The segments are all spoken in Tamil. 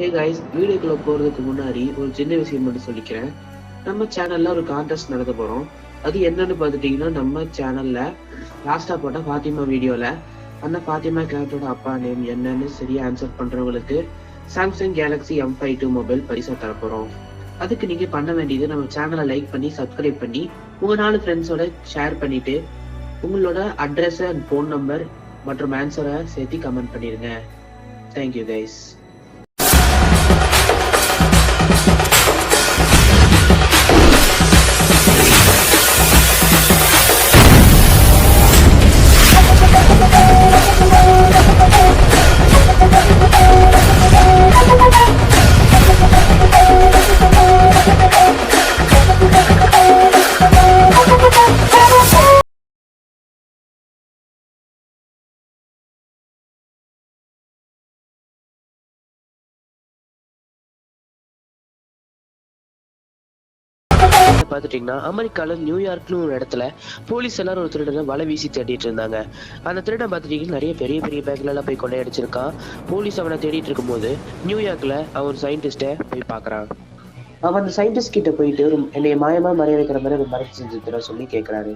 ஏ கைஸ் வீடியோக்குள்ள போறதுக்கு முன்னாடி ஒரு சின்ன விஷயம் மட்டும் சொல்லிக்கிறேன். நம்ம சேனல்ல ஒரு கான்டெஸ்ட் நடத்த போறோம். அது என்னன்னு பார்த்துட்டிங்கன்னா நம்ம சேனல்ல லாஸ்டா போட்ட ஃபாத்திமா வீடியோல அந்த ஃபாத்திமா கேரக்டரோட அப்பா நேம் என்னன்னு சரியா ஆன்சர் பண்றவங்களுக்கு Samsung Galaxy M five two mobile பரிசா தரப்போறோம் அதுக்கு நீங்க பண்ண வேண்டியது நம்ம சேனலை லைக் பண்ணி சப்ஸ்கிரைப் பண்ணி உங்க நாலு ஃப்ரெண்ட்ஸோட ஷேர் பண்ணிட்டு உங்களோட அட்ரஸ் அண்ட் ஃபோன் நம்பர் மற்றும் ஆன்சரை சேர்த்து கமெண்ட் பண்ணிருங்க. தேங்க்யூ கைஸ் பார்த்துட்டீங்கன்னா அமெரிக்கால நியூயார்க்னு ஒரு இடத்துல போலீஸ் எல்லாரும் ஒரு திருடனை வலை வீசி தேடிட்டு இருந்தாங்க. அந்த திருடன் பார்த்துட்டீங்கன்னா நிறைய பெரிய பெரிய பேக்ல எல்லாம் போய் கொள்ளையடிச்சிருக்கான் போலீஸ் அவனை தேடிட்டு இருக்கும்போது நியூயார்க்ல அவன் ஒரு போய் பார்க்குறான். அவன் அந்த சயின்டிஸ்ட் கிட்ட போயிட்டு ஒரு என்னை மாயமா மறைய வைக்கிற மாதிரி ஒரு மறைச்சு செஞ்சு சொல்லி கேட்கறாரு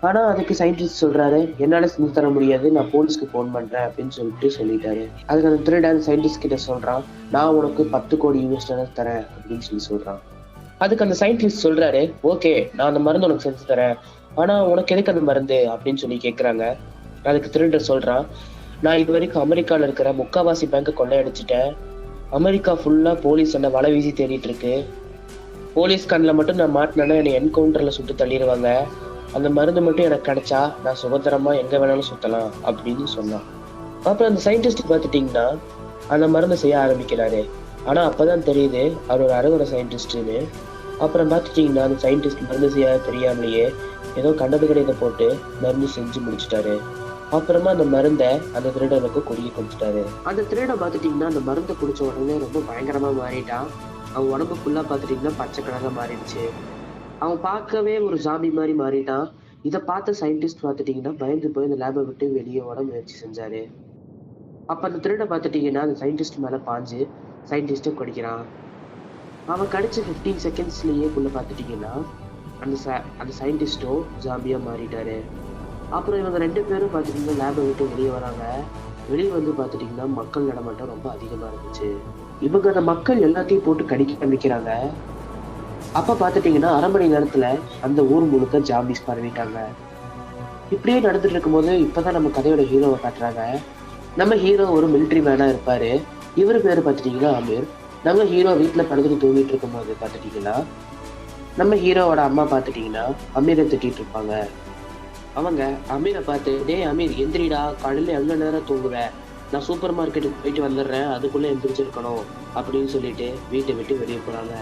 ஆனா அதுக்கு சயின்டிஸ்ட் சொல்றாரு என்னால செஞ்சு தர முடியாது நான் போலீஸ்க்கு ஃபோன் பண்றேன் அப்படின்னு சொல்லிட்டு சொல்லிட்டாரு. அதுக்கு அந்த திருடன் சயின்டிஸ்ட் கிட்ட சொல்றான் நான் உனக்கு பத்து கோடி யூஎஸ் டாலர் தரேன் அப்படின்னு சொல்லி சொல்றான். அதுக்கு அந்த சயின்டிஸ்ட் சொல்றாரு ஓகே நான் அந்த மருந்து உனக்கு செஞ்சு தரேன். ஆனா உனக்கு எதுக்கு அந்த மருந்து? அப்படின்னு சொல்லி கேக்குறாங்க. அதுக்கு திருடர் சொல்றான் நான் இது வரைக்கும் அமெரிக்கால இருக்கிற முக்காவாசி பேங்க் கொள்ளையடிச்சிட்டேன். அமெரிக்கா ஃபுல்லா போலீஸ் என்ன வலை வீசி தேடிட்டு இருக்கு. போலீஸ் கண்ணில் மட்டும் நான் மாட்டினேன்னா என்னை என்கவுண்டர்ல சுட்டு தள்ளிடுவாங்க. அந்த மருந்து மட்டும் எனக்கு கிடைச்சா நான் சுதந்திரமா எங்க வேணாலும் சுத்தலாம் அப்படின்னு சொன்னான். அப்புறம் அந்த சயின்டிஸ்ட் பார்த்துட்டீங்கன்னா அந்த மருந்தை செய்ய ஆரம்பிக்கிறாரு. ஆனா அப்பதான் தெரியுது அவர் ஒரு அறுவடை சயின்டிஸ்ட்னு அப்புறம் பார்த்துட்டிங்கன்னா அந்த சயின்டிஸ்ட் மருந்து செய்ய தெரியாமலேயே ஏதோ கண்டது கிடையத போட்டு மருந்து செஞ்சு முடிச்சிட்டாரு. அப்புறமா அந்த மருந்தை அந்த திருடனுக்கு குடிக்க கொடுத்துட்டாரு. அந்த திருடன் பார்த்துட்டிங்கன்னா அந்த மருந்தை குடிச்ச உடனே ரொம்ப பயங்கரமா மாறிட்டான். அவன் உடம்பு ஃபுல்லா பார்த்துட்டீங்கன்னா பச்சை கலராக மாறிடுச்சு. அவன் பார்க்கவே ஒரு ஜாம்பி மாதிரி மாறிட்டான். இதை பார்த்த சயின்டிஸ்ட் பார்த்துட்டீங்கன்னா பயந்து போய் இந்த லேபை விட்டு வெளியே ஓட முயற்சி செஞ்சாரு. அப்ப அந்த திருடை பார்த்துட்டீங்கன்னா அந்த சயின்டிஸ்ட் மேல பாஞ்சு சயின்டிஸ்ட்டை குடிக்கிறான். அவன் கடிச்ச ஃபிஃப்டீன் செகண்ட்ஸ்லயே உள்ள பார்த்துட்டிங்கன்னா அந்த ச- அந்த சயின்டிஸ்ட்டோ ஜாம்பியா மாறிட்டாரு. அப்புறம் இவங்க ரெண்டு பேரும் பார்த்துட்டிங்கன்னா லேபை விட்டு வெளியே வராங்க. வெளியே வந்து பார்த்துட்டிங்கன்னா மக்கள் நடமாட்டம் ரொம்ப அதிகமா இருந்துச்சு. இவங்க அந்த மக்கள் எல்லாத்தையும் போட்டு கடிக்க ஆரம்பிக்கிறாங்க அப்ப பார்த்துட்டிங்கன்னா அரை மணி நேரத்துல அந்த ஊர் முழுக்க ஜாம்பிஸ் பரவிட்டாங்க. இப்படியே நடந்துட்டு இருக்கும்போது இப்பதான் நம்ம கதையோட ஹீரோவை காட்டுறாங்க. நம்ம ஹீரோ ஒரு மிலிட்ரி மேனா இருப்பாரு. இவர் பேர் பார்த்துட்டிங்கன்னா அமீர். நம்ம ஹீரோ வீட்டில் படுத்துட்டு தூங்கிட்டு இருக்கும்போது பார்த்துட்டீங்கன்னா நம்ம ஹீரோவோட அம்மா பார்த்துட்டீங்கன்னா அமீரை திட்டிகிட்டு இருப்பாங்க. அவங்க அமீரை பார்த்து டேய் அமீர் எந்திரிடா. காலையில் எவ்வளோ நேரம் தூங்குவேன் நான் சூப்பர் மார்க்கெட்டுக்கு போயிட்டு வந்துடுறேன். அதுக்குள்ளே எந்திரிச்சிருக்கணும். அப்படின்னு சொல்லிட்டு வீட்டை விட்டு வெளியே போகிறாங்க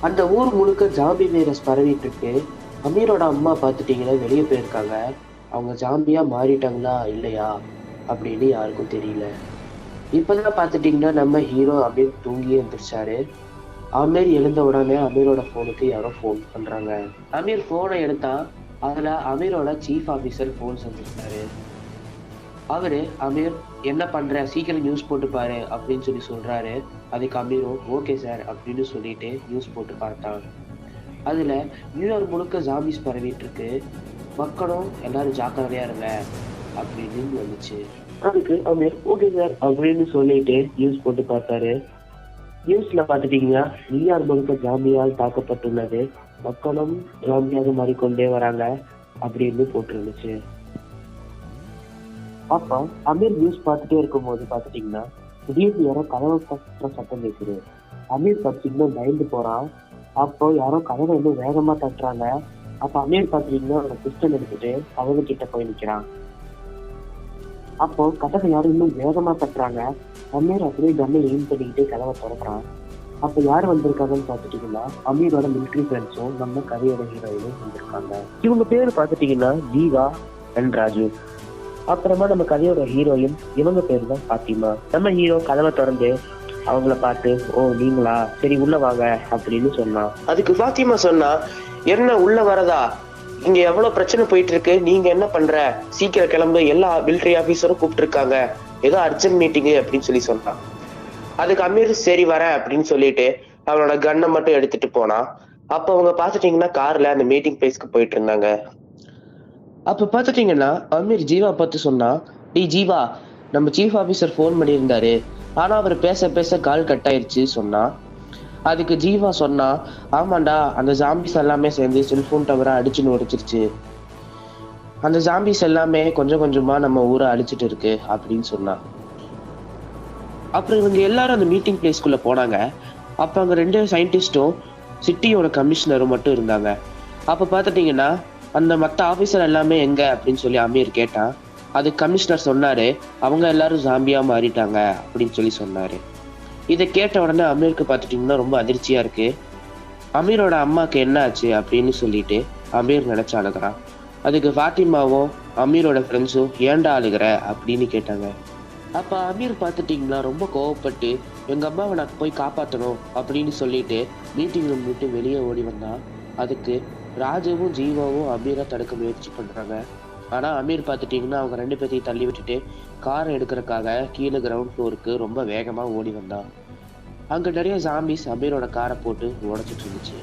அந்த ஊர் முழுக்க ஜாம்பி வைரஸ் பரவிட்டு இருக்கு. அமீரோட அம்மா பார்த்துட்டீங்கன்னா வெளியே போயிருக்காங்க. அவங்க ஜாம்பியாக மாறிட்டாங்களா? இல்லையா? அப்படின்னு யாருக்கும் தெரியல. இப்பதான் பார்த்துட்டிங்கன்னா நம்ம ஹீரோ அமீர் தூங்கி எழுந்திரிச்சாரு அமீர் எழுந்த உடனே அமீரோட ஃபோனுக்கு யாரோ ஃபோன் பண்றாங்க. அமீர் ஃபோனை எடுத்தா அதுல அமீரோட சீஃப் ஆபீசர் ஃபோன் செஞ்சிருந்தாரு அவரு அமீர் என்ன பண்ற? சீக்கிரம் நியூஸ் போட்டு பாரு அப்படின்னு சொல்லி சொல்றாரு. அதுக்கு அமீரும் ஓகே சார் அப்படின்னு சொல்லிட்டு நியூஸ் போட்டு பார்த்தான். அதுல நியூயார்க் முழுக்க ஜாம்பிஸ் பரவிட்டு இருக்கு. மக்களும் எல்லாரும் ஜாக்கிரதையா இருங்க அப்படின்னு வந்துச்சு. அதுக்கு அவர் ஓகே சார் அப்படின்னு சொல்லிட்டு நியூஸ் போட்டு பார்த்தாரு. நியூஸ்ல பாத்துட்டீங்கன்னா நியூயார்க் முழுக்க ஜாம்பியால் தாக்கப்பட்டுள்ளது. மக்களும் ஜாம்பியாக மாறிக்கொண்டே வராங்க அப்படின்னு போட்டிருந்துச்சு. அப்ப அமீர் நியூஸ் பார்த்துட்டே இருக்கும்போது பாத்துட்டீங்கன்னா திடீர்னு யாரோ கதவை தட்டுற சத்தம் கேட்குது. அமீர் பார்த்தீங்கன்னா பயந்து போறான். அப்போ யாரோ கதவை இன்னும் வேகமா தட்டுறாங்க. அப்ப அமீர் பாத்தீங்கன்னா ஒரு பிஸ்டல் எடுத்துட்டு கதவு கிட்ட போய் நிக்கிறான். அப்போ கதவை யாரும் இன்னும் வேகமா தட்டுறாங்க. அமீர் அப்படியே கம்மில் எய்ம் பண்ணிக்கிட்டே கதவை திறக்கிறான். அப்ப யார் வந்திருக்காங்கன்னு பாத்துட்டீங்கன்னா அமீரோட மிலிட்ரி ஃப்ரெண்ட்ஸும் நம்ம கதையோட ஹீரோயினும் வந்திருக்காங்க. இவங்க பேர் பாத்துட்டீங்கன்னா தீவா அண்ட் ராஜு. அப்புறமா நம்ம கதையோட ஹீரோயின் இவங்க பேர் தான் பாத்திமா. நம்ம ஹீரோ கதவை திறந்து அவங்கள பார்த்து ஓ நீங்களா? சரி உள்ள வாங்க அப்படின்னு சொன்னான். அதுக்கு பாத்திமா சொன்னா என்ன உள்ள வரதா? இங்க எவ்வளவு பிரச்சனை போயிட்டு இருக்கு? நீங்க என்ன பண்ற? சீக்கிரம் கிளம்பு. எல்லா மிலிட்டரி ஆபீசரும் கூப்பிட்டு இருக்காங்க ஏதோ அர்ஜென்ட் மீட்டிங் அப்படின்னு சொல்லி சொன்னான் அதுக்கு அமீர் சரி வரேன் அப்படின்னு சொல்லிட்டு அவனோட கன்னை மட்டும் எடுத்துட்டு போனான். அப்ப அவங்க பாத்துட்டீங்கன்னா கார்ல அந்த மீட்டிங் பிளேஸ்க்கு போயிட்டு இருந்தாங்க. அப்ப பாத்துட்டீங்கன்னா அமீர் ஜீவா பார்த்து சொன்னா டி ஜீவா நம்ம சீஃப் ஆபீசர் ஃபோன் பண்ணியிருந்தாரு. ஆனா அவர் பேச பேச கால் கட் ஆயிருச்சு சொன்னா அதுக்கு ஜீவா சொன்னா ஆமாண்டா அந்த ஜாம்பிஸ் எல்லாமே சேர்ந்து செல்போன் டவரை அடிச்சுன்னு உடைச்சிருச்சு அந்த ஜாம்பிஸ் எல்லாமே கொஞ்சம் கொஞ்சமா நம்ம ஊரை அழிச்சிட்டு இருக்கு அப்படின்னு சொன்னா. அப்புறம் இவங்க எல்லாரும் அந்த மீட்டிங் பிளேஸ்க்குள்ள போனாங்க. அப்ப அங்க ரெண்டு சயின்டிஸ்டும் சிட்டியோட கமிஷனரும் மட்டும் இருந்தாங்க. அப்ப பாத்துட்டீங்கன்னா அந்த மத்த ஆபீசர் எல்லாமே எங்க அப்படின்னு சொல்லி அமீர் கேட்டான். அது கமிஷனர் சொன்னாரு அவங்க எல்லாரும் ஜாம்பியா மாறிட்டாங்க அப்படின்னு சொல்லி சொன்னாரு. இதை கேட்ட உடனே அமீருக்கு பார்த்துட்டிங்கன்னா ரொம்ப அதிர்ச்சியா இருக்கு. அமீரோட அம்மாவுக்கு என்ன ஆச்சு அப்படின்னு சொல்லிட்டு அமீர் நினைச்சு அழுகிறான் அதுக்கு ஃபாத்திமாவும் அமீரோட ஃப்ரெண்ட்ஸும் ஏன்டா அழுகிற அப்படின்னு கேட்டாங்க. அப்ப அமீர் பார்த்துட்டிங்கன்னா ரொம்ப கோவப்பட்டு எங்க அம்மாவை நான் போய் காப்பாற்றணும் அப்படின்னு சொல்லிட்டு மீட்டிங் ரூம் விட்டு வெளியே ஓடி வந்தான். அதுக்கு ராஜுவும் ஜீவாவும் அமீரை தடுக்க முயற்சி பண்றாங்க. ஆனால் அமீர் பார்த்துட்டிங்கன்னா அவங்க ரெண்டு பேர்த்தையும் தள்ளி விட்டுட்டு காரை எடுக்கிறதுக்காக கீழே கிரவுண்ட் ஃப்ளோருக்கு ரொம்ப வேகமாக ஓடி வந்தான். அங்கே நிறைய ஜாம்பிஸ் அமீரோட காரை போட்டு உடச்சிட்டு இருந்துச்சு.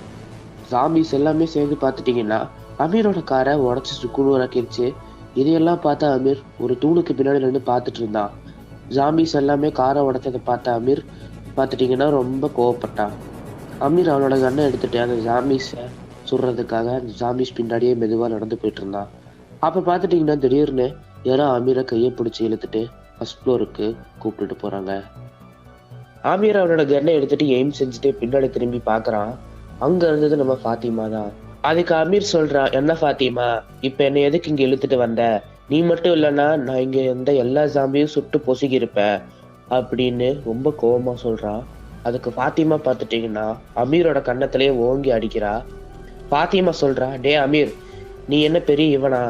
ஜாம்பிஸ் எல்லாமே சேர்ந்து பார்த்துட்டிங்கன்னா அமீரோட காரை உடச்சி சுக்குநூறாக்கிருச்சு இதையெல்லாம் பார்த்தா அமீர் ஒரு தூணுக்கு பின்னாடி நின்று பார்த்துட்டு இருந்தான். ஜாம்பிஸ் எல்லாமே காரை உடச்சதை பார்த்த அமீர் பார்த்துட்டிங்கன்னா ரொம்ப கோவப்பட்டான். அமீர் அவனோட கண்ணை எடுத்துட்டு அந்த ஜாம்பிஸை சுடுறதுக்காக அந்த ஜாம்பிஸ் பின்னாடியே மெதுவாக நடந்து போயிட்டு இருந்தான். அப்போ பார்த்துட்டிங்கன்னா திடீர்னு யாரோ அமீரை கையை பிடிச்சி இழுத்துட்டு ஃபர்ஸ்ட் ஃப்ளோருக்கு கூப்பிட்டுட்டு போகிறாங்க ஆமீர் அவனோட கன்னை எடுத்துட்டு எய்ம் செஞ்சுட்டு பின்னாடி திரும்பி பார்க்குறான். அங்கே இருந்தது நம்ம ஃபாத்திமா தான். அதுக்கு அமீர் சொல்கிறான் என்ன ஃபாத்திமா இப்போ என்னை எதுக்கு இங்கே இழுத்துட்டு வந்த? நீ மட்டும் இல்லைன்னா நான் இங்கே இருந்த எல்லா ஜாம்பியும் சுட்டு பொசுகியிருப்பேன் அப்படின்னு ரொம்ப கோபமாக சொல்கிறான் அதுக்கு ஃபாத்திமா பார்த்துட்டிங்கன்னா அமீரோட கன்னத்திலேயே ஓங்கி அடிக்கிறா. ஃபாத்திமா சொல்கிறா டே அமீர் நீ என்ன பெரிய இவனா?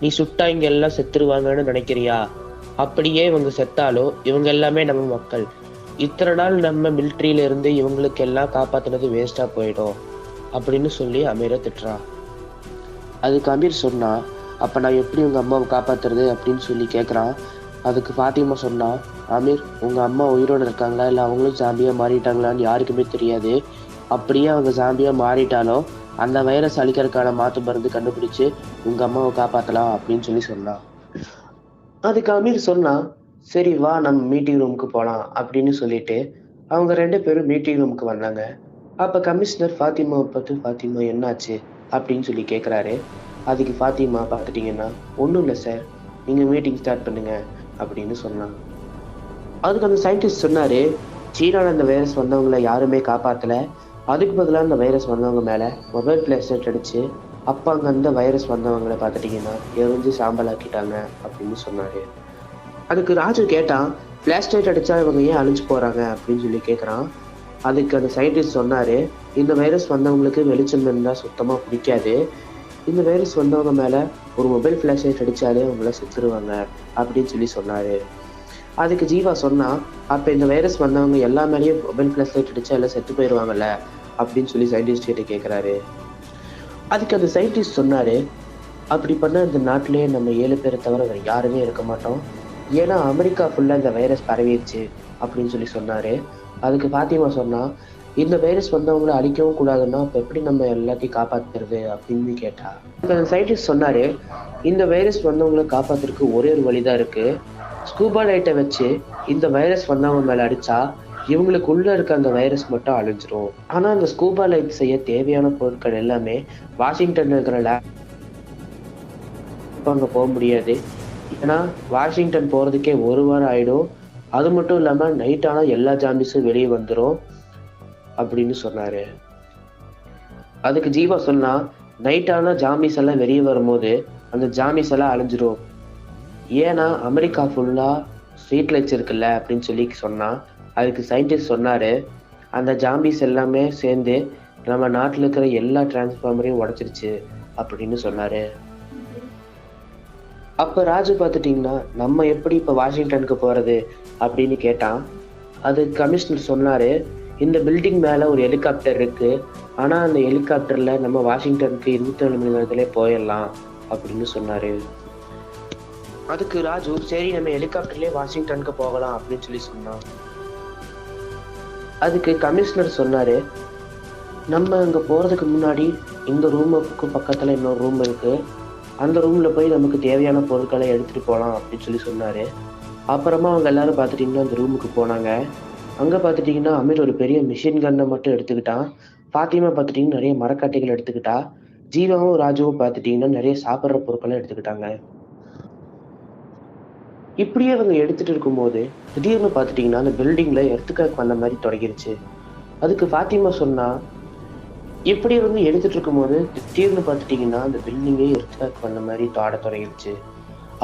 நீ சுட்டா இங்க எல்லாம் செத்துருவாங்கன்னு நினைக்கிறியா? அப்படியே இவங்க செத்தாலோ இவங்க எல்லாமே நம்ம மக்கள். இத்தனை நாள் நம்ம மிலிட்ரியில இருந்து இவங்களுக்கு எல்லாம் காப்பாத்தினது வேஸ்டா போயிடும் அப்படின்னு சொல்லி அமீரை திட்டுறான் அதுக்கு அமீர் சொன்னா அப்ப நான் எப்படி உங்க அம்மாவை காப்பாத்துறது அப்படின்னு சொல்லி கேக்குறான். அதுக்கு ஃபாத்திமா சொன்னா அமீர் உங்க அம்மா உயிரோடு இருக்காங்களா? இல்ல அவங்களும் ஜாம்பியா மாறிட்டாங்களான்னு யாருக்குமே தெரியாது. அப்படியே அவங்க ஜாம்பியா மாறிட்டாலும் அந்த வைரஸ் அழிக்கிறதுக்கான மாத்து மருந்து கண்டுபிடிச்சு உங்க அம்மாவை காப்பாத்தலாம் அப்படின்னு சொல்லி சொன்னான் அதுக்கு அமீர் சொன்னான் சரி வா நம்ம மீட்டிங் ரூமுக்கு போலாம் அப்படின்னு சொல்லிட்டு அவங்க ரெண்டு பேரும் மீட்டிங் ரூமுக்கு வந்தாங்க. அப்ப கமிஷனர் ஃபாத்திமாவை பார்த்து ஃபாத்திமா என்னாச்சு? அப்படின்னு சொல்லி கேட்குறாரு அதுக்கு ஃபாத்திமா பார்த்துட்டீங்கன்னா ஒன்றும் இல்லை சார் நீங்கள் மீட்டிங் ஸ்டார்ட் பண்ணுங்க அப்படின்னு சொன்னான். அதுக்கு அந்த சயின்டிஸ்ட் சொன்னார் சீனாவில் அந்த வைரஸ் வந்தவங்களை யாருமே காப்பாற்றலை அதுக்கு பதிலாக அந்த வைரஸ் வந்தவங்க மேலே மொபைல் பிளாஸ்டர் அடிச்சு அப்போ அங்கே அந்த வைரஸ் வந்தவங்களை பார்த்துட்டிங்கன்னா எரிஞ்சு சாம்பல் ஆக்கிட்டாங்க அப்படின்னு சொன்னாரு. அதுக்கு ராஜு கேட்டான் பிளாஸ்டைட் அடித்தா இவங்க ஏன் அழிஞ்சு போகிறாங்க அப்படின்னு சொல்லி கேட்குறான் அதுக்கு அந்த சயின்டிஸ்ட் சொன்னார் இந்த வைரஸ் வந்தவங்களுக்கு வெளிச்சம் இருந்தால் சுத்தமாக பிடிக்காது. இந்த வைரஸ் வந்தவங்க மேலே ஒரு மொபைல் ஃப்ளாஷ்லைட் அடித்தாலே அவங்கள செத்துருவாங்க அப்படின்னு சொல்லி சொன்னார். அதுக்கு ஜீவா சொன்னால் அப்போ இந்த வைரஸ் வந்தவங்க எல்லா மேலேயும் மொபைல் ஃப்ளாஷ்லைட் அடித்தா எல்லாம் செத்து போயிடுவாங்கல்ல அப்படின்னு சொல்லி சயின்டிஸ்ட் கிட்ட கேட்குறாரு அதுக்கு அந்த சயின்டிஸ்ட் சொன்னாரு அப்படி பண்ணால் இந்த நாட்டிலேயே நம்ம ஏழு பேரை தவிர வேறு யாருமே இருக்க மாட்டோம். ஏன்னா அமெரிக்கா ஃபுல்லாக இந்த வைரஸ் பரவிடுச்சு அப்படின்னு சொல்லி சொன்னாரு. அதுக்கு பாத்தியமா சொன்னா இந்த வைரஸ் வந்தவங்கள அழிக்கவும் கூடாதுன்னா அப்ப எப்படி நம்ம எல்லாத்தையும் காப்பாத்துறது? அப்படின்னு கேட்டா. அந்த சயின்டிஸ்ட் சொன்னாரு இந்த வைரஸ் வந்தவங்கள காப்பாத்துறதுக்கு ஒரே ஒரு வழிதான் இருக்கு. ஸ்கூபா லைட்டை வச்சு இந்த வைரஸ் வந்தவங்க மேல அடிச்சா இவங்களுக்குள்ள இருக்க அந்த வைரஸ் மட்டும் அழிஞ்சிரும். ஆனா அந்த ஸ்கூபா லைட் செய்ய தேவையான பொருட்கள் எல்லாமே வாஷிங்டன்ல இருக்கிற லேப் அங்க போக முடியாது. ஏன்னா வாஷிங்டன் போறதுக்கே ஒரு வாரம் ஆயிடும். அது மட்டும் இல்லாம நைட் ஆனா எல்லா ஜாம்பிஸும் வெளியே வந்துடும் அப்படின்னு சொன்னாரு. அதுக்கு ஜீவா சொன்னா நைட் ஆனா ஜாம்பிஸ் எல்லாம் வெளியே வரும்போது அந்த ஜாம்பிஸ் எல்லாம் அழிஞ்சிரும். ஏன்னா அமெரிக்கா ஃபுல்லா ஸ்ட்ரீட் லைட்ஸ் இருக்குல்ல அப்படின்னு சொல்லி சொன்னா அதுக்கு சயின்டிஸ்ட் சொன்னார் அந்த ஜாம்பிஸ் எல்லாமே சேர்ந்து நம்ம நாட்டில் இருக்கிற எல்லா டிரான்ஸ்ஃபார்மரையும் உடச்சிருச்சு அப்படின்னு சொன்னார். அப்போ ராஜு பார்த்துட்டிங்கன்னா நம்ம எப்படி இப்போ வாஷிங்டனுக்கு போகிறது அப்படின்னு கேட்டான். அது கமிஷனர் சொன்னார் இந்த பில்டிங் மேலே ஒரு ஹெலிகாப்டர் இருக்குது ஆனால் அந்த ஹெலிகாப்டரில் நம்ம வாஷிங்டனுக்கு இருபத்தி நாலு மணி நேரத்துலேயே போயிடலாம் அப்படின்னு சொன்னார். அதுக்கு ராஜு சரி நம்ம ஹெலிகாப்டர்லேயே வாஷிங்டனுக்கு போகலாம் அப்படின்னு சொல்லி சொன்னான். அதுக்கு கமிஷனர் சொன்னார் நம்ம அங்கே போகிறதுக்கு முன்னாடி இந்த ரூமுக்கு பக்கத்தில் இன்னொரு ரூம் இருக்குது அந்த ரூமில் போய் நமக்கு தேவையான பொருட்களை எடுத்துகிட்டு போகலாம் அப்படின்னு சொல்லி சொன்னார். அப்புறமா அவங்க எல்லாரும் பார்த்துட்டிங்கன்னா அந்த ரூமுக்கு போனாங்க. அங்கே பார்த்துட்டிங்கன்னா அமீர் ஒரு பெரிய மிஷின் கன்னை மட்டும் எடுத்துக்கிட்டான். ஃபாத்திமா பார்த்துட்டிங்கன்னா நிறைய மரக்கட்டைகள் எடுத்துக்கிட்டா. ஜீவாவும் ராஜுவும் பார்த்துட்டிங்கன்னா நிறைய சாப்பிட்ற பொருட்களை எடுத்துக்கிட்டாங்க. இப்படியே அவங்க எடுத்துட்டு இருக்கும்போது திடீர்னு பார்த்துட்டிங்கன்னா அந்த பில்டிங்கில் எர்த்துக்காக் வந்த மாதிரி தொடங்கிருச்சு. அதுக்கு ஃபாத்திமா சொன்னால் இப்படி இருந்து எடுத்துட்டு இருக்கும்போது திடீர்னு பார்த்துட்டிங்கன்னா அந்த பில்டிங்கே எர்த்துக்காக் வந்த மாதிரி தாட தொடங்கிருச்சு.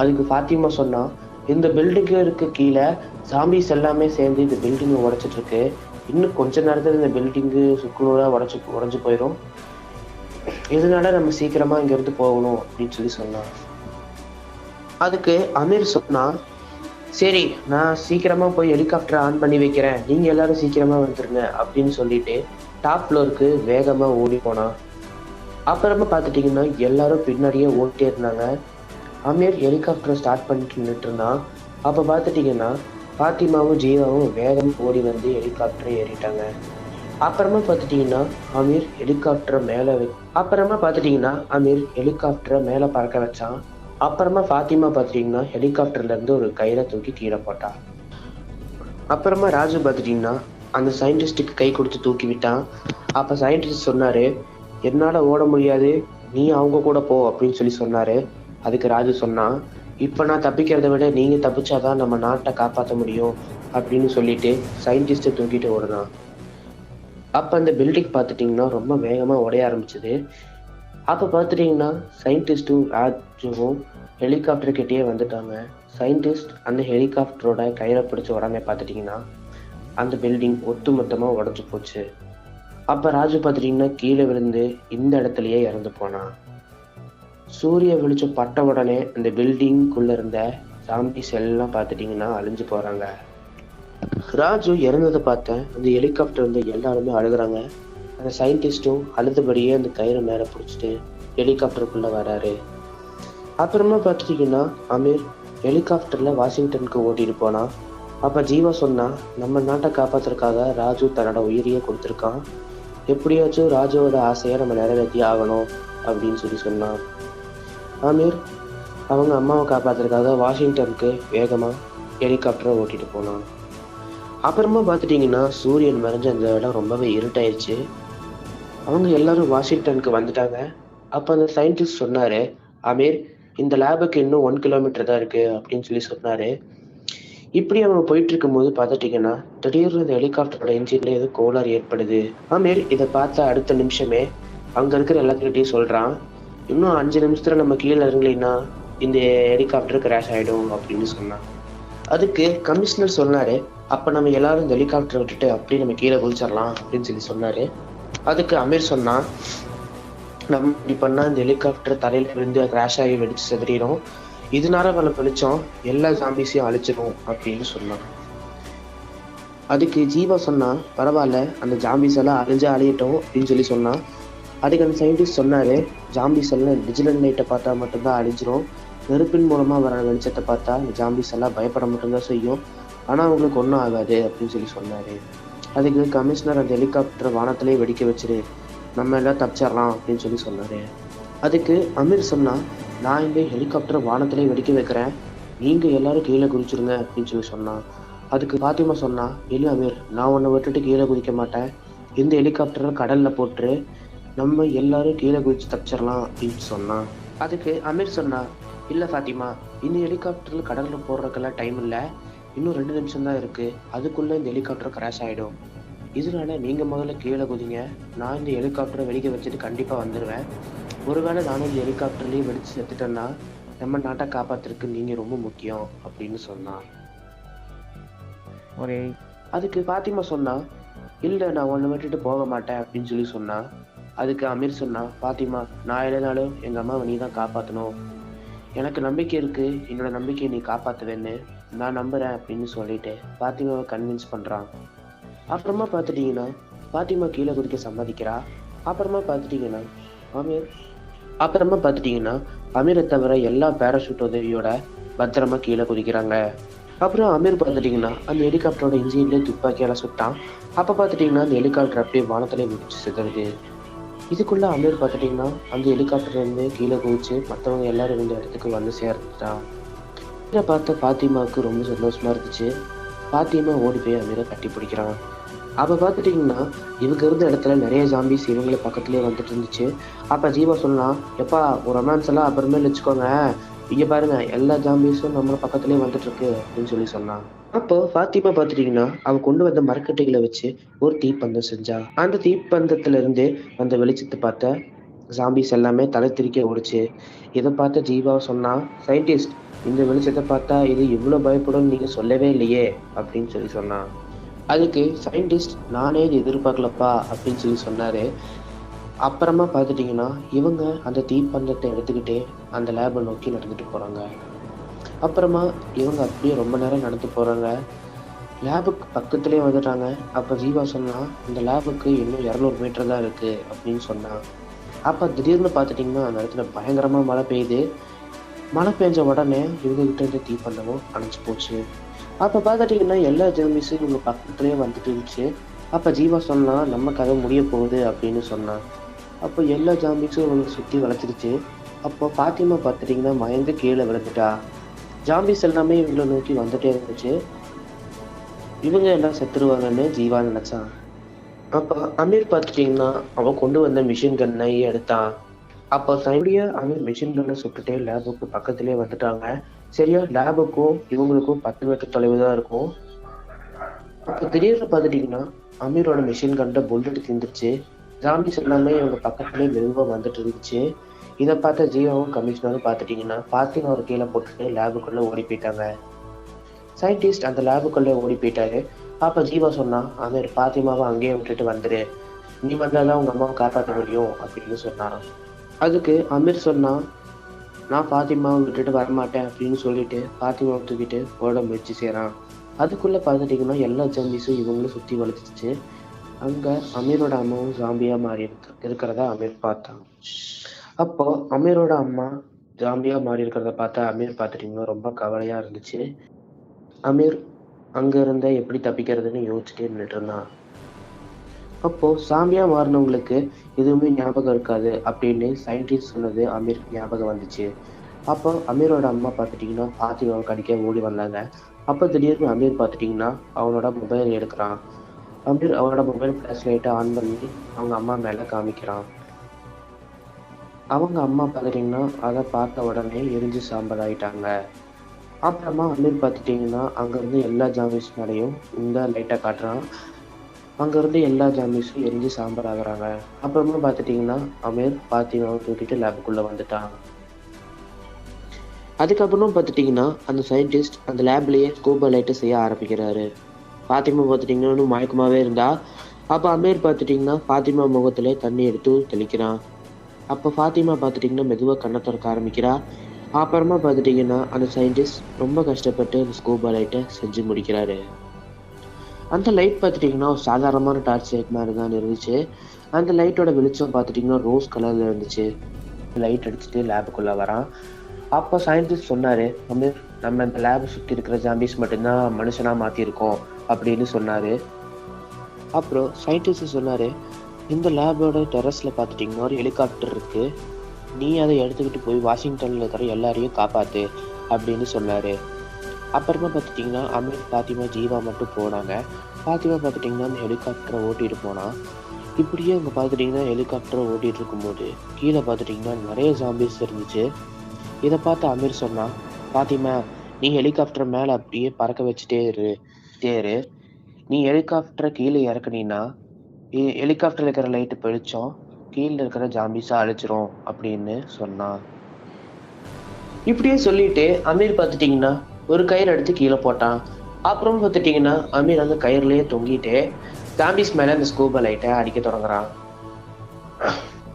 அதுக்கு ஃபாத்திமா சொன்னால் இந்த பில்டிங்கு இருக்க கீழே சாம்பிஸ் எல்லாமே சேர்ந்து இந்த பில்டிங்கை உடச்சிட்ருக்கு இன்னும் கொஞ்ச நேரத்தில் இந்த பில்டிங்கு சுக்குநூறாக உடச்சி உடஞ்சு போயிடும் இதனால நம்ம சீக்கிரமாக இங்கேருந்து போகணும் அப்படின்னு சொல்லி சொன்னான் அதுக்கு அமீர் சொன்னா சரி நான் சீக்கிரமா போய் ஹெலிகாப்டர் ஆன் பண்ணி வைக்கிறேன். நீங்க எல்லாரும் சீக்கிரமா வந்துருங்க அப்படின்னு சொல்லிட்டு டாப் ஃப்ளோருக்கு வேகமா ஓடி போனான். அப்புறமா பார்த்துட்டிங்கன்னா எல்லாரும் பின்னாடியே ஓடிட்டே இருந்தாங்க. அமீர் ஹெலிகாப்டரை ஸ்டார்ட் பண்ணிட்டு நின்றுருந்தான் அப்போ பார்த்துட்டிங்கன்னா பாத்திமாவும் ஜீவாவும் வேகம் ஓடி வந்து ஹெலிகாப்டரை ஏறிட்டாங்க. அப்புறமா பார்த்துட்டிங்கன்னா அமீர் ஹெலிகாப்டரை மேலே வை அப்புறமா பார்த்துட்டிங்கன்னா அமீர் ஹெலிகாப்டரை மேலே பறக்க வச்சான். அப்புறமா ஃபாத்திமா பார்த்துட்டிங்கன்னா ஹெலிகாப்டர்ல இருந்து ஒரு கயிறை தூக்கி கீழே போட்டா அப்புறமா ராஜு பார்த்துட்டிங்கன்னா அந்த சயின்டிஸ்டுக்கு கை கொடுத்து தூக்கி விட்டான். அப்போ சயின்டிஸ்ட் சொன்னார் என்னால் ஓட முடியாது நீ அவங்க கூட போ அப்படின்னு சொல்லி சொன்னார். அதுக்கு ராஜு சொன்னான் இப்போ நான் தப்பிக்கிறத விட நீங்கள் தப்பிச்சாதான் நம்ம நாட்டை காப்பாற்ற முடியும் அப்படின்னு சொல்லிட்டு சயின்டிஸ்ட்டை தூக்கிட்டு ஓடுனான். அப்போ அந்த பில்டிங் பார்த்துட்டிங்கன்னா ரொம்ப வேகமாக உடைய ஆரம்பிச்சது. அப்போ பார்த்துட்டிங்கன்னா சயின்டிஸ்ட்டும் ராஜுவும் ஹெலிகாப்டர் கிட்டேயே வந்துட்டாங்க. சயின்டிஸ்ட் அந்த ஹெலிகாப்டரோட கயிறை பிடிச்ச உடனே பார்த்துட்டிங்கன்னா அந்த பில்டிங் ஒட்டு மொத்தமாக உடஞ்சி போச்சு. அப்போ ராஜு பார்த்துட்டிங்கன்னா கீழே விழுந்து இந்த இடத்துலயே இறந்து போனான். சூரிய வெளிச்சம் பட்ட உடனே அந்த பில்டிங்குள்ளே இருந்த சாம்பிஸ் எல்லாம் பார்த்துட்டிங்கன்னா அழிஞ்சு போகிறாங்க ராஜு இறந்ததை பார்த்தேன் அந்த ஹெலிகாப்டர் வந்து எல்லாருமே அழுகுறாங்க. அந்த சயின்டிஸ்ட்டும் அழுதபடியே அந்த கயிறை மேலே பிடிச்சிட்டு ஹெலிகாப்டருக்குள்ளே வராரு. அப்புறமா பார்த்துட்டிங்கன்னா அமீர் ஹெலிகாப்டரில் வாஷிங்டனுக்கு ஓட்டிட்டு போனான். அப்போ ஜீவா சொன்னா நம்ம நாட்டை காப்பாற்றுறதுக்காக ராஜு தன்னோட உயிரையே கொடுத்துருக்கான். எப்படியாச்சும் ராஜுவோட ஆசையை நம்ம நிறைவேற்றி ஆகணும் அப்படின்னு சொல்லி சொன்னான். ஆமீர் அவங்க அம்மாவை காப்பாற்றுறதுக்காக வாஷிங்டனுக்கு வேகமாக ஹெலிகாப்டரை ஓட்டிட்டு போனான். அப்புறமா பார்த்துட்டிங்கன்னா சூரியன் மறைஞ்ச அந்த இடம் ரொம்பவே இருட்டாயிருச்சு. அவங்க எல்லாரும் வாஷிங்டனுக்கு வந்துட்டாங்க. அப்போ அந்த சயின்டிஸ்ட் சொன்னாரு அமீர் இந்த லேபுக்கு இன்னும் ஒன் கிலோமீட்டர் தான் இருக்கு அப்படின்னு சொல்லி சொன்னாரு. இப்படி அவங்க போயிட்டு இருக்கும்போது பார்த்துட்டிங்கன்னா திடீர்னு இந்த ஹெலிகாப்டரோட இன்ஜின்ல ஏதோ கோளாறு ஏற்படுது. ஆமீர் இதை பார்த்த அடுத்த நிமிஷமே அங்க இருக்கிற எல்லாத்துக்கிட்டையும் சொல்றான் இன்னும் அஞ்சு நிமிஷத்துல நம்ம கீழே இறங்கலைன்னா இந்த ஹெலிகாப்டர் கிராஷ் ஆயிடும் அப்படின்னு சொன்னான். அதுக்கு கமிஷனர் சொன்னாரு அப்ப நம்ம எல்லாரும் இந்த ஹெலிகாப்டர் விட்டுட்டு அப்படியே நம்ம கீழே குதிச்சிடலாம் அப்படின்னு சொல்லி சொன்னாரு. அதுக்கு அமீர் சொன்னான் நம்ம இப்படி பண்ணால் இந்த ஹெலிகாப்டர் தரையில விழுந்து கிராஷ் ஆகி வெடிச்சு செதறிடும். இதனால வர பழிச்சோம் எல்லா ஜாம்பிஸையும் அழிச்சிடும் அப்படின்னு சொன்னான். அதுக்கு ஜீவா சொன்னான் பரவாயில்ல அந்த ஜாம்பிஸ் எல்லாம் அழிஞ்சு அழியட்டும் அப்படின்னு சொல்லி சொன்னான். அதுக்கு அந்த சயின்டிஸ்ட் சொன்னாரு ஜாம்பிஸ் எல்லாம் டிஜிட்டல் லைட்டை பார்த்தா மட்டும்தான் அழிஞ்சிரும். நெருப்பின் மூலமா வர வெளிச்சத்தை பார்த்தா அந்த ஜாம்பிஸ் எல்லாம் பயப்பட மட்டும்தான் செய்யும். ஆனால் அவங்களுக்கு ஒன்றும் ஆகாது அப்படின்னு சொல்லி சொன்னாரு. அதுக்கு கமிஷனர் அந்த ஹெலிகாப்டர் வானத்திலே வெடிக்க வச்சிரு. நம்ம எல்லாம் தப்பிச்சிடலாம் அப்படின்னு சொல்லி சொன்னாரு. அதுக்கு அமீர் சொன்னா நான் இந்த ஹெலிகாப்டர் வானத்திலே வெடிக்க வைக்கிறேன். நீங்க எல்லாரும் கீழே குதிச்சிருங்க அப்படின்னு சொல்லி சொன்னான் அதுக்கு பாத்திமா சொன்னா இல்லை அமீர் நான் உன்னை விட்டுட்டு கீழே குதிக்க மாட்டேன். இந்த ஹெலிகாப்டரை கடல்ல போட்டுரு. நம்ம எல்லாரும் கீழே குதிச்சு தப்பிச்சிடலாம் அப்படின்னு சொன்னான் அதுக்கு அமீர் சொன்னா இல்லை ஃபாத்திமா இந்த ஹெலிகாப்டரில் கடலில் போடுறதுக்கெல்லாம் டைம் இல்லை. இன்னும் ரெண்டு நிமிஷம் தான் இருக்கு. அதுக்குள்ள இந்த ஹெலிகாப்டர் கிராஷ் ஆயிடும். இதனால நீங்க முதல்ல கீழே குதிங்க. நான் இந்த ஹெலிகாப்டரை வெடிக்க வச்சுட்டு கண்டிப்பா வந்துடுவேன் ஒருவேளை நானும் இந்த ஹெலிகாப்டர்லயே வெடிச்சு செத்துட்டேன்னா நம்ம நாட்டை காப்பாத்துறதுக்கு நீங்க ரொம்ப முக்கியம் அப்படின்னு சொன்னான் ஒரு. அதுக்கு பாத்திமா சொன்னா இல்ல நான் உன்னை விட்டுட்டு போக மாட்டேன் அப்படின்னு சொல்லி சொன்னா. அதுக்கு அமீர் சொன்னா பாத்திமா நான் இல்லைனாலும் எங்க அம்மாவை நீ தான் காப்பாத்தணும். எனக்கு நம்பிக்கை இருக்குது என்னோட நம்பிக்கையை நீ காப்பாற்றுவேன்னு நான் நம்புகிறேன் அப்படின்னு சொல்லிட்டு பாத்திமாவை கன்வின்ஸ் பண்ணுறான் அப்புறமா பார்த்துட்டிங்கன்னா பாத்திமா கீழே குதிக்க சம்மதிக்கிறா. அப்புறமா பார்த்துட்டிங்கன்னா அமீர். அப்புறமா பார்த்துட்டிங்கன்னா அமீரை தவிர எல்லா பேராஷூட் உதவியோட பத்திரமா கீழே குதிக்கிறாங்க. அப்புறம் அமீர் பார்த்துட்டிங்கன்னா அந்த ஹெலிகாப்டரோட இன்ஜின்லேயே துப்பாக்கியால் சுட்டான். அப்போ பார்த்துட்டிங்கன்னா அந்த ஹெலிகாப்டர் அப்படியே வானத்திலே முடிச்சு சிதறுது. இதுக்குள்ளே அமீர் பார்த்துட்டிங்கன்னா அந்த ஹெலிகாப்டர்லேருந்து கீழே குதிச்சு மற்றவங்க எல்லாரும் இருந்த இடத்துக்கு வந்து சேர்ந்துட்டான் அமீரை பார்த்த பாத்திமாவுக்கு ரொம்ப சந்தோஷமா இருந்துச்சு. பாத்திமா ஓடி போய் அமீரை கட்டி பிடிக்கிறான். அப்போ பார்த்துட்டிங்கன்னா இவங்க இருந்த இடத்துல நிறைய ஜாம்பிஸ் இவங்கள பக்கத்துலேயே வந்துட்டு இருந்துச்சு. அப்போ ஜீவா சொல்லலாம் எப்பா ஒரு ரொமான்ஸ் எல்லாம் அப்புறமே வச்சுக்கோங்க. இங்கே பாருங்க எல்லா ஜாம்பிஸும் நம்ம பக்கத்துலேயே வந்துட்டு இருக்கு அப்படின்னு சொல்லி சொன்னான். அப்போ ஃபாத்திமா பார்த்துட்டிங்கன்னா அவ கொண்டு வந்த மரக்கட்டைகளை வச்சு ஒரு தீப்பந்தம் செஞ்சா. அந்த தீப்பந்தத்துல இருந்து அந்த வெளிச்சத்தை பார்த்த ஜாம்பிஸ் எல்லாமே தலை திரிக்க ஓடுச்சு. இதை பார்த்த ஜீவா சொன்னா சயின்டிஸ்ட் இந்த வெளிச்சத்தை பார்த்தா இது இவ்வளோ பயப்படும் நீங்க சொல்லவே இல்லையே அப்படின்னு சொல்லி சொன்னான் அதுக்கு சயின்டிஸ்ட் நானே இது எதிர்பார்க்கலப்பா அப்படின்னு சொல்லி சொன்னாரு. அப்புறமா பார்த்துட்டிங்கன்னா இவங்க அந்த தீப்பந்தத்தை எடுத்துக்கிட்டே அந்த லேபை நோக்கி நடந்துட்டு போகிறாங்க அப்புறமா இவங்க அப்படியே ரொம்ப நேரம் நடந்து போகிறாங்க லேபுக்கு பக்கத்துலேயே வந்துட்டாங்க. அப்போ ஜீவா சொன்னால் இந்த லேபுக்கு இன்னும் இரநூறு மீட்டர் தான் இருக்குது அப்படின்னு சொன்னான் அப்போ திடீர்னு பார்த்துட்டிங்கன்னா அந்த இடத்துல பயங்கரமாக மழை பெய்யுது. மழை பெஞ்ச உடனே இவங்ககிட்ட கிட்ட இருந்த தீப்பந்தமும் அணைஞ்சு போச்சு. அப்போ பார்த்துட்டிங்கன்னா எல்லா ஜெர்மிஸும் இவங்க பக்கத்துலேயே வந்துட்டு இருந்துச்சு. அப்போ ஜீவா சொன்னால் நம்ம கதை முடிய போகுது அப்படின்னு சொன்னான் அப்போ எல்லா ஜாம்பிக்ஸும் இவங்க சுற்றி வளர்த்துருச்சு அப்போ பாத்திமா பார்த்துட்டிங்கன்னா மயந்து கீழே விழுந்துட்டா. ஜாம்பிஸ் எல்லாமே இவங்களை நோக்கி வந்துட்டே இருந்துச்சு. இவங்க எல்லாம் செத்துருவாங்கன்னு ஜீவா நினைச்சான் அப்போ அமீர் பார்த்துட்டிங்கன்னா அவன் கொண்டு வந்த மிஷின் கன்னை எடுத்தான் அப்போ சரியா அமீர் மிஷின் கன்னை சுட்டுட்டே லேபுக்கு பக்கத்துலேயே வந்துட்டாங்க. சரியா லேபுக்கும் இவங்களுக்கும் பத்து மீட்டர் தொலைவு தான் இருக்கும். அப்போ திடீர்னு பார்த்துட்டிங்கன்னா அமீரோட மிஷின் கன்ல புல்லட் தீந்துருச்சு ஜாம்பிஸ் எல்லாமே இவங்க பக்கத்துலேயே மெதுவாக வந்துட்டு இருந்துச்சு. இதை பார்த்த ஜீவாவும் கமிஷனரும் பார்த்துட்டிங்கன்னா பாத்திமா ஒரு கீழே போட்டுட்டு லேபுக்குள்ளே ஓடி போயிட்டாங்க. சயின்டிஸ்ட் அந்த லேபுக்குள்ளே ஓடி போயிட்டாரு. அப்போ ஜீவா சொன்னான் அமீர் பாத்திமாவை அங்கேயே விட்டுட்டு வந்துடு நீ வந்தால் தான் உங்கள் அம்மாவை காப்பாற்ற முடியும் அப்படின்னு சொன்னான் அதுக்கு அமீர் சொன்னான் நான் பாத்திமாவை விட்டுட்டு வரமாட்டேன் அப்படின்னு சொல்லிட்டு பாத்திமாவை தூக்கிட்டு ஓட முயற்சி செய்கிறான் அதுக்குள்ளே பார்த்துட்டிங்கன்னா எல்லா ஜாம்பிஸும் இவங்களும் சுற்றி வளைச்சிச்சு அங்கே அமீரோட அம்மாவும் ஜாம்பியாக மாறி இருக்கிறதா அமீர் பார்த்தான். அப்போ அமீரோட அம்மா ஜாம்பியா மாறி இருக்கிறத பார்த்தா அமீர் பார்த்துட்டிங்கன்னா ரொம்ப கவலையாக இருந்துச்சு. அமீர் அங்க இருந்த எப்படி தப்பிக்கிறதுன்னு யோசிச்சுட்டே நின்றுட்டு இருந்தான். அப்போ சாம்பியா மாறினவங்களுக்கு எதுவுமே ஞாபகம் இருக்காது அப்படின்னு சயின்டிஸ்ட் சொன்னது அமீர் ஞாபகம் வந்துச்சு. அப்போ அமீரோட அம்மா பார்த்துட்டிங்கன்னா பாத்திமாவை கடிக்க ஓடி வந்தாங்க. அப்போ திடீர்னு அமீர் பார்த்துட்டிங்கன்னா அவனோட மொபைல் எடுக்கிறான். அமீர் அவனோட மொபைல் ஃப்ளாஷ் லைட்டை ஆன் பண்ணி அவங்க அம்மா மேலே காமிக்கிறான். அவங்க அம்மா பார்த்துட்டிங்கன்னா அதை பார்த்த உடனே எரிஞ்சு சாம்பல் ஆயிட்டாங்க அப்புறமா அமீர் பார்த்துட்டிங்கன்னா அங்கேருந்து எல்லா ஜாமீஸ் மேலேயும் இந்த லைட்டை காட்டுறான். அங்கேருந்து எல்லா ஜாமீஸும் எரிஞ்சு சாம்பல் ஆகுறாங்க அப்புறமா பார்த்துட்டிங்கன்னா அமீர் பாத்திமாவை தூக்கிட்டு லேபுக்குள்ளே வந்துட்டான். அதுக்கப்புறம் பார்த்துட்டிங்கன்னா அந்த சயின்டிஸ்ட் அந்த லேப்லேயே ஸ்கூபா லைட்டை செய்ய ஆரம்பிக்கிறாரு. பாத்திமா பார்த்துட்டிங்கன்னா மயக்கமாகவே இருந்தா அப்போ அமீர் பார்த்துட்டிங்கன்னா பாத்திமா முகத்துல தண்ணி எடுத்து தெளிக்கிறான். அப்போ ஃபாத்திமா பார்த்துட்டிங்கன்னா மெதுவாக கண்ணை திறக்க ஆரம்பிக்கிறா. அப்புறமா பார்த்துட்டிங்கன்னா அந்த சயின்டிஸ்ட் ரொம்ப கஷ்டப்பட்டு அந்த ஸ்கூபா லைட்டை செஞ்சு முடிக்கிறாரு. அந்த லைட் பார்த்துட்டிங்கன்னா ஒரு சாதாரணமான டார்ச் லைட் மாதிரி தான் இருந்துச்சு. அந்த லைட்டோட வெளிச்சம் பார்த்துட்டிங்கன்னா ரோஸ் கலரில் இருந்துச்சு. லைட் அடிச்சுட்டு லேபுக்குள்ளே வரான். அப்போ சயின்டிஸ்ட் சொன்னார் நம்ம நம்ம இந்த லேபை சுற்றி இருக்கிற ஜாம்பிஸ் மட்டும்தான் மனுஷனாக மாற்றிருக்கோம் அப்படின்னு சொன்னார். அப்புறம் சயின்டிஸ்ட் சொன்னார் இந்த லேபோட டெரஸில் பார்த்துட்டிங்கன்னா ஒரு ஹெலிகாப்டர் இருக்குது நீ அதை எடுத்துக்கிட்டு போய் வாஷிங்டனில் இருக்கிற எல்லாரையும் காப்பாற்று அப்படின்னு சொன்னார். அப்புறமா பார்த்துட்டிங்கன்னா அமீர் பாத்திமா ஜீவா மட்டும் போனாங்க. பாத்திமா பார்த்துட்டிங்கன்னா அந்த ஹெலிகாப்டரை ஓட்டிகிட்டு போனான். இப்படியே அங்கே பார்த்துட்டிங்கன்னா ஹெலிகாப்டரை ஓட்டிகிட்டு இருக்கும்போது கீழே பார்த்துட்டிங்கன்னா நிறைய ஜாம்பிஸ் இருந்துச்சு. இதை பார்த்து அமீர் சொன்னான் பாத்திமா நீ ஹெலிகாப்டர் மேலே அப்படியே பறக்க வச்சுட்டே இரு இரு. நீ ஹெலிகாப்டரை கீழே இறக்குனீன்னா ஹெலிகாப்டரில் இருக்கிற லைட்டு வெளிச்சம் கீழே இருக்கிற ஜாம்பிஸை அழிச்சிரும் அப்படின்னு சொன்னான் இப்படியே சொல்லிட்டு அமீர் பார்த்துட்டிங்கன்னா ஒரு கயிறு எடுத்து கீழே போட்டான். அப்புறம் பார்த்துட்டிங்கன்னா அமீர் அந்த கயிறுலயே தொங்கிட்டு ஜாம்பிஸ் மேலே அந்த ஸ்கூபா லைட்டை அடிக்க தொடங்குறான்.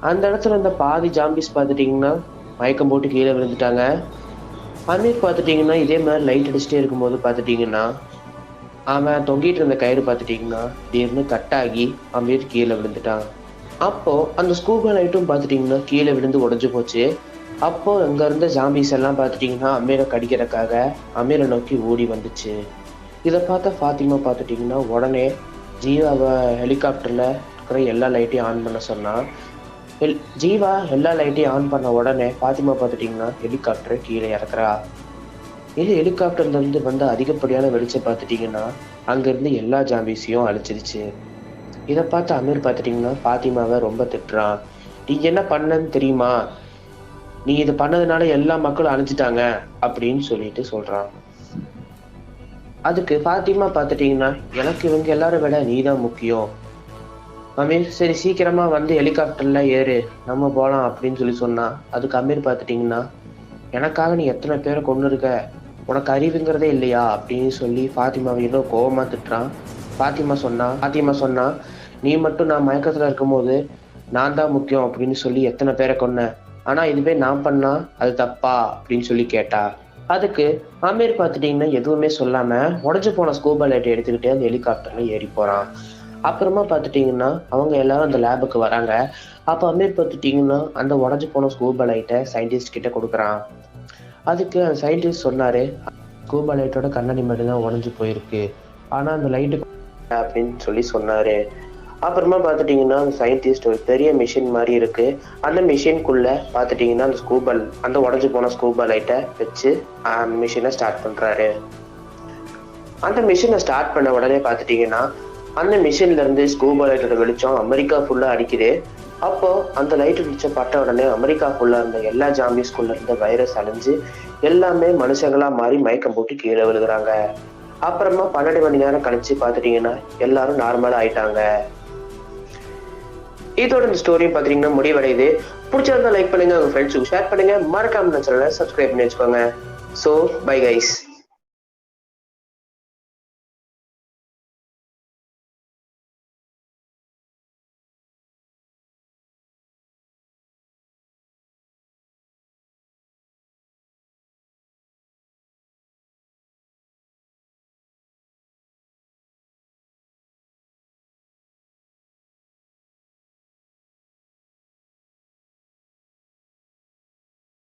அந்த இடத்துல இருந்த பாதி ஜாம்பிஸ் பார்த்துட்டிங்கன்னா மயக்கம் போட்டு கீழே விழுந்துட்டாங்க. அமீர் பார்த்துட்டிங்கன்னா இதே மாதிரி லைட் அடிச்சுட்டே இருக்கும்போது பார்த்துட்டிங்கன்னா அவன் தொங்கிட்டு இருந்த கயிறு பார்த்துட்டிங்கன்னா திடீர்னு கட் ஆகி அமீர் கீழே விழுந்துட்டான். அப்போ அந்த ஸ்கூபா லைட்டும் பார்த்துட்டிங்கன்னா கீழே விழுந்து உடஞ்சு போச்சு. அப்போ இங்க இருந்த ஜாம்பிஸ் எல்லாம் பார்த்துட்டிங்கன்னா அமீரை கடிக்கிறதுக்காக அமீரை நோக்கி ஓடி வந்துச்சு. இதை பார்த்தா ஃபாத்திமா பார்த்துட்டிங்கன்னா உடனே ஜீவாவை ஹெலிகாப்டரில் இருக்கிற எல்லா லைட்டையும் ஆன் பண்ண சொன்னான் ஹெல் ஜீவா எல்லா லைட்டையும் ஆன் பண்ண உடனே ஃபாத்திமா பார்த்துட்டிங்கன்னா ஹெலிகாப்டரை கீழே இறக்குறா. இது ஹெலிகாப்டர்லேருந்து வந்த அதிகப்படியான வெளிச்சம் பார்த்துட்டிங்கன்னா அங்கேருந்து எல்லா ஜாம்பிஸையும் அழிச்சிருச்சு இதை பார்த்து அமீர் பார்த்துட்டிங்கன்னா ஃபாத்திமாவை ரொம்ப திட்டுறான். நீ என்ன பண்ணன்னு தெரியுமா? நீ இது பண்ணதுனால எல்லா மக்களும் அழிஞ்சிட்டாங்க அப்படின்னு சொல்லிட்டு சொல்கிறான் அதுக்கு ஃபாத்திமா பார்த்துட்டிங்கன்னா எனக்கு இவங்க எல்லாரும் விட நீ தான் முக்கியம். அமீர் சரி சீக்கிரமாக வந்து ஹெலிகாப்டரில் ஏறு. நம்ம போகலாம் அப்படின்னு சொல்லி சொன்னால் அதுக்கு அமீர் பார்த்துட்டிங்கன்னா எனக்காக நீ எத்தனை பேரை கொண்டு இருக்க உனக்கு அறிவுங்கிறதே இல்லையா? அப்படின்னு சொல்லி ஃபாத்திமாவை இன்னும் கோவமா திட்டுறான் ஃபாத்திமா சொன்னா ஃபாத்திமா சொன்னா நீ மட்டும் நான் மயக்கத்துல இருக்கும்போது நான் தான் முக்கியம் அப்படின்னு சொல்லி எத்தனை பேரை கொன்ன. ஆனா இதுவே நான் பண்ணா அது தப்பா? அப்படின்னு சொல்லி கேட்டா. அதுக்கு அமீர் பார்த்துட்டீங்கன்னா எதுவுமே சொல்லாம உடஞ்சு போன ஸ்கூபா லைட்டை எடுத்துக்கிட்டு அந்த ஹெலிகாப்டர்ல ஏறி போறான். அப்புறமா பார்த்துட்டிங்கன்னா அவங்க எல்லாரும் அந்த லேபுக்கு வராங்க. அப்போ அமீர் பார்த்துட்டிங்கன்னா அந்த உடஞ்சு போன ஸ்கூபா லைட்டை சயின்டிஸ்ட் கிட்ட கொடுக்குறான். அதுக்கு அந்த சயின்டிஸ்ட் சொன்னாரு ஸ்கூபா லைட்டோட கண்ணாடி மட்டும் தான் உடஞ்சு போயிருக்கு. ஆனா அந்த லைட்டு அப்படின்னு சொல்லி சொன்னாரு. அப்புறமா பார்த்துட்டிங்கன்னா அந்த சயின்டிஸ்ட் ஒரு பெரிய மிஷின் மாதிரி இருக்கு. அந்த மிஷின்குள்ள பார்த்துட்டிங்கன்னா அந்த ஸ்கூபால் அந்த உடஞ்சி போன ஸ்கூபா லைட்டை வச்சு அந்த மிஷினை ஸ்டார்ட் பண்றாரு. அந்த மிஷினை ஸ்டார்ட் பண்ண உடனே பார்த்துட்டிங்கன்னா அந்த மிஷின்ல இருந்து ஸ்கூபா லைட்டோட வெளிச்சம் அமெரிக்கா ஃபுல்லா அடிக்குது. அப்போ அந்த லைட் வெளிச்சம் பட்ட உடனே அமெரிக்கா ஃபுல்லா இருந்த எல்லா ஜாம்பிஸ்குள்ள இருந்த வைரஸ் அழிஞ்சு எல்லாமே மனுஷங்களா மாறி மயக்கம் போட்டு கீழே விழுகுறாங்க. அப்புறமா பன்னெண்டு மணி நேரம் கழிச்சு பாத்துட்டீங்கன்னா எல்லாரும் நார்மலா ஆயிட்டாங்க. இதோட இந்த ஸ்டோரியும் பார்த்தீங்கன்னா முடிவடையுது. பிடிச்சிருந்தா லைக் பண்ணுங்க உங்க ஃப்ரெண்ட்ஸுக்கு ஷேர் பண்ணுங்க. மறக்காம சேனலை சப்ஸ்கிரைப் பண்ணி வச்சுக்கோங்க. So bye guys